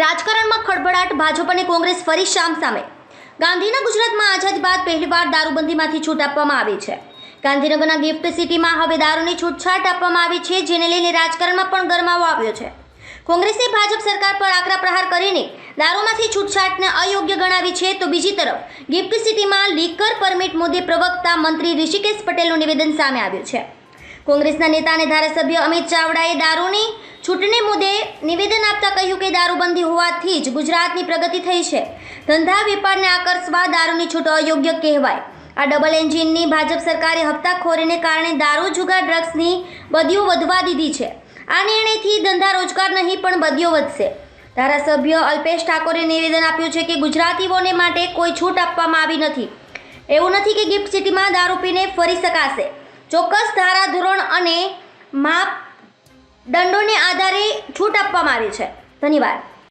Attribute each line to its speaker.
Speaker 1: રાજકારણમાં ખળભળાટ, ભાજપ અને કોંગ્રેસ ફરી શામ સામે. ગાંધીના ગુજરાતમાં આઝાદી બાદ પહેલીવાર દારૂબંધીમાંથી છૂટ આપવામાં આવી છે. ગાંધીનગરના ગિફ્ટ સિટીમાં હવે દારૂની છૂટછાટ આપવામાં આવી છે, જેને લઈને રાજકારણમાં પણ ગરમાવો આવ્યો છે. કોંગ્રેસે ભાજપ સરકાર પર આકરા પ્રહાર કરીને દારૂમાંથી છૂટછાટને અયોગ્ય ગણાવી છે, તો બીજી તરફ ગિફ્ટ સિટીમાં લીકર પરમિટ મુદ્દે પ્રવક્તા મંત્રી ઋષિકેશ પટેલનું નિવેદન સામે આવ્યું છે. કોંગ્રેસના નેતા અને ધારાસભ્ય અમિત ચાવડાએ દારૂની છૂટને મુદ્દે નિવેદન આપતા કહ્યું કે દારૂબંધી હોવાથી જ ગુજરાતની પ્રગતિ થઈ છે. ધંધા વેપારને આકર્ષવા દારૂની છૂટ અયોગ્ય કહેવાય. આ ડબલ એન્જિનની ભાજપ સરકારે હપ્તાખોરીને કારણે દારૂ, જુગાર, ડ્રગ્સની બદીઓ વધવા દીધી છે. આ નિર્ણયથી ધંધા રોજગાર નહીં, પણ બદીઓ વધશે. ધારાસભ્ય અલ્પેશ ઠાકોરે નિવેદન આપ્યું છે કે ગુજરાતીઓને માટે કોઈ છૂટ આપવામાં આવી નથી. એવું નથી કે ગિફ્ટ સિટીમાં દારૂ પીને ફરી શકાશે. ચોક્કસ ધારાધોરણ અને માપ દંડોને આધારે છૂટ આપવામાં આવી છે. ધન્યવાદ.